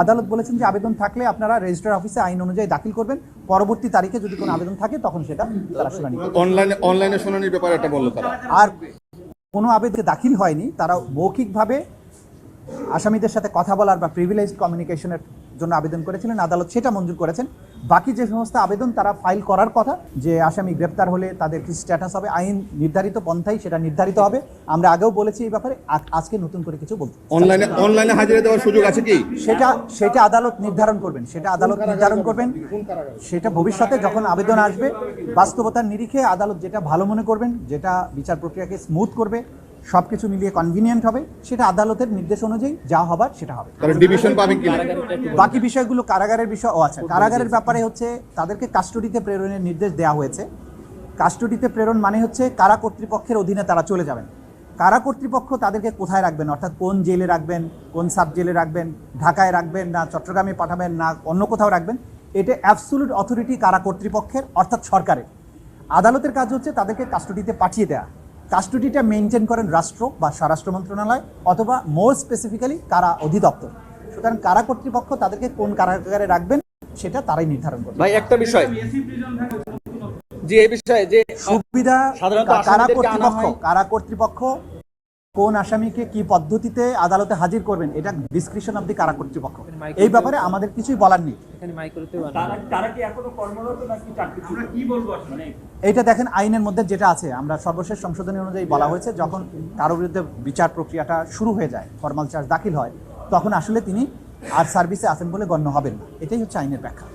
আদালত বলেছেন যে আবেদন থাকলে আপনারা রেজিস্ট্রার অফিসে আইন অনুযায়ী দাখিল করবেন। পরবর্তী তারিখে যদি কোনো আবেদন থাকে তখন সেটা তারা শুনানি অনলাইনে অনলাইনে শুনানির ব্যাপারে এটা বলল তারা। আর কোনো আবেদন দাখিল হয়নি তারা মৌখিকভাবে আসামিদের সাথে কথা বলার বা প্রিভিলেজ কমিউনিকেশনের জন্য আবেদন করেছিলেন। আদালত সেটা মঞ্জুর করেছেন। বাকি যে সমস্ত আবেদন তারা ফাইল করার কথা যে আসামি গ্রেপ্তার হলে তাদের কি স্ট্যাটাস হবে আইন নির্ধারিত পন্থাই সেটা নির্ধারিত হবে। আমরা আগেও বলেছি এই ব্যাপারে আজকে নতুন করে কিছু বলতে অনলাইনে অনলাইনে হাজিরা দেওয়ার সুযোগ আছে কি? সেটা সেটা আদালত নির্ধারণ করবেন সেটা আদালত নির্ধারণ করবেন। সেটা ভবিষ্যতে যখন আবেদন আসবে বাস্তবতার নিরিখে আদালত যেটা ভালো মনে করবেন যেটা বিচার প্রক্রিয়াকে স্মুথ করবে সবকিছু মিলিয়ে কনভিনিয়েন্ট হবে সেটা আদালতের নির্দেশ অনুযায়ী যা হবার সেটা হবে। ডিভিশন বাকি বিষয়গুলো কারাগারের বিষয় ও আচ্ছা কারাগারের ব্যাপারে হচ্ছে তাদেরকে কাস্টডিতে প্রেরণের নির্দেশ দেওয়া হয়েছে। কাস্টডিতে প্রেরণ মানে হচ্ছে কারা কর্তৃপক্ষের অধীনে তারা চলে যাবেন। কারা কর্তৃপক্ষ তাদেরকে কোথায় রাখবেন? অর্থাৎ কোন জেলে রাখবেন কোন সাব জেলে রাখবেন ঢাকায় রাখবেন না চট্টগ্রামে পাঠাবেন না অন্য কোথাও রাখবেন? এটা অ্যাবসুলুট অথরিটি কারা কর্তৃপক্ষের অর্থাৎ সরকারের। আদালতের কাজ হচ্ছে তাদেরকে কাস্টডিতে পাঠিয়ে দেওয়া কাস্টডিটা মেনটেন করেন রাষ্ট্র বা স্বরাষ্ট্র মন্ত্রণালয় অথবা মোর স্পেসিফিক্যালি কারা অধিদপ্তর। সুতরাং কারা কর্তৃপক্ষ তাদেরকে কোন কারাগারে রাখবেন সেটা তারাই নির্ধারণ করবে। ভাই একটা বিষয়। যে এই বিষয়ে যে সুবিধা সাধারণত কারা কর্তৃপক্ষ কারা কর্তৃপক্ষ কোন আসামিকে কি পদ্ধতিতে আদালতে হাজির করবেন এটা ডিসক্রিপশন অব দি কারা কর্তৃপক্ষ। এই ব্যাপারে আমাদের কিছুই বলার নেই। এইটা দেখেন আইনের মধ্যে যেটা আছে আমরা সর্বশেষ সংশোধনী অনুযায়ী বলা হয়েছে যখন কারও বিরুদ্ধে বিচার প্রক্রিয়াটা শুরু হয়ে যায় ফর্মাল চার্জ দাখিল হয় তখন আসলে তিনি আর সার্ভিসে আছেন বলে গণ্য হবেন না। এটাই হচ্ছে আইনের ব্যাখ্যা।